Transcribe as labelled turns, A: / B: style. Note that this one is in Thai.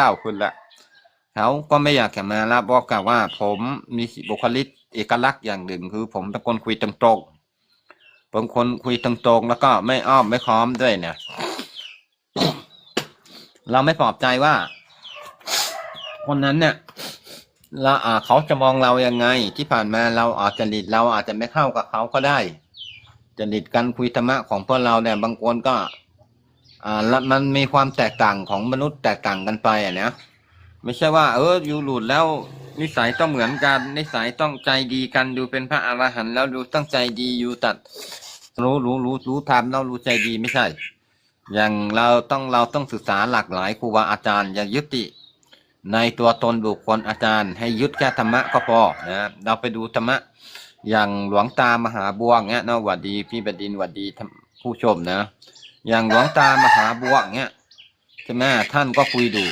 A: เจ้าคุณละเขาก็ไม่อยากจะมารับบอกกับว่าผมมีบุคลิกเอกลักษณ์อย่างหนึ่งคือผมเป็นคนคุยตรงๆเป็นคนคุยตรงๆแล้วก็ไม่อ้อมไม่ค้อมด้วยเนี่ย เราไม่ปลอบใจว่า คนนั้นเนี่ยเราอ่าเขาจะมองเรายังไง ที่ผ่านมาเราอาจจะดิตเราอาจจะไม่เข้ากับเขาก็ได้จริตการคุยธรรมะของพวกเราเนี่ยบางคนก็ อ่าแล้วมันมีความแตกต่างของมนุษย์แตกต่างกันไปอะนะไม่ใช่ว่า เอออยู่หลุดแล้ว นิสัยต้องเหมือนกัน นิสัยต้องใจดีกันดูเป็นพระอรหันต์แล้วดูตั้งใจดีอยู่ตัด รู้รู้รู้รู้ทำแล้วรู้ใจดีไม่ใช่ อย่างเราต้องเราต้องศึกษาหลากหลายครูบาอาจารย์อย่ายึดติ ในตัวตนบุคคลอาจารย์ ให้ยึดแค่ธรรมะก็พอนะเราไปดูธรรมะอย่างหลวงตามหาบัวเงี้ยนะหวัดดีพี่บดินหวัดดีท่านผู้ชมนะ อย่างหลวงตามหาบัวเงี้ยใช่ไหมท่านก็คุยดู